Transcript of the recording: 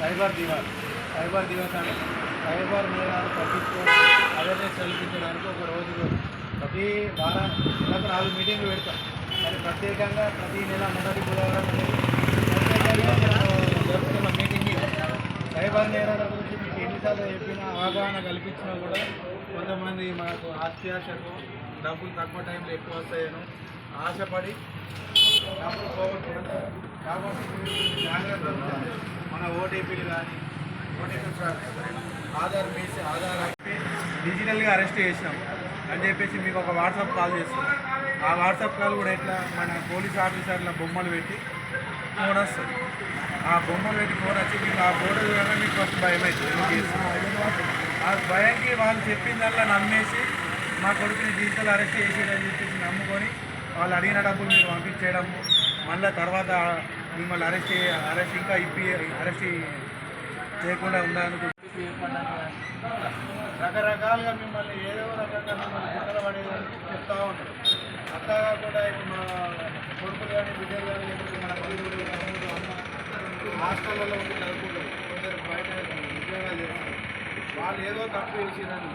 Cyber దివాల్ cyber Diwas అని cyber నేరాలు తగ్గించుకొని అవేర్నెస్ కల్పించడానికి ఒక రోజు ప్రతి వారం నెలకు నాలుగు మీటింగ్లు పెడతాం. కానీ ప్రత్యేకంగా ప్రతి నెల మొదటి బుధవారం జరుపుతున్న మీటింగ్. సైబర్ నేరాల గురించి మీకు ఎన్నిసార్లు చెప్పినా అవగాహన కల్పించినా కూడా కొంతమంది మనకు ఆస్తి డబ్బులు తక్కువ టైంలో ఎక్కువ వస్తాయను ఆశపడి డబ్బులు పోగొట్టుకుంటారు. కాబట్టి జాగ్రత్త జాగ్రత్తగా మన ఓటీపీలు కానీ ఓటీపీ ఆధార్ బేస్ ఆధార్ డిజిటల్గా అరెస్ట్ చేసినాం. అని చెప్పేసి మీకు ఒక వాట్సాప్ కాల్ చేస్తాం ఆ వాట్సాప్ కాల్ కూడా ఎట్లా? మన పోలీస్ ఆఫీసర్ల బొమ్మలు పెట్టి ఫోన్ వస్తుంది. ఆ బొమ్మలు పెట్టి ఫోన్ వచ్చి మీకు ఆ ఫోటో చూడగానే మీకు ఫస్ట్ భయం అవుతుంది. ఆ భయంకి వాళ్ళు చెప్పిందల్లా నమ్మేసి మా కొడుకుని డిజిటల్ అరెస్ట్ చేసేదని చెప్పేసి నమ్ముకొని వాళ్ళు అడిగిన డబ్బులు మీరు పంపించేయడం మళ్ళీ తర్వాత మిమ్మల్ని అరెస్ట్ అరెస్ట్ ఇంకా ఇప్పి అరెస్ట్ చేయకుండా ఉండడానికి రకరకాలుగా మిమ్మల్ని ఏదో రకంగా మిమ్మల్ని గుట్టలు పడేదని చెప్తా ఉంటారు. అట్లాగా కూడా ఇప్పుడు మా కొడుకులు కానీ బిడ్డలు కానీ లేకపోతే మన పల్లెటూరు తమ్ముడు అమ్మ హాస్టల్లో ఉండి చదువుకుంటారు కొందరు బయట ఉద్యోగాలు చేస్తారు. వాళ్ళు ఏదో తప్పు చేసిరని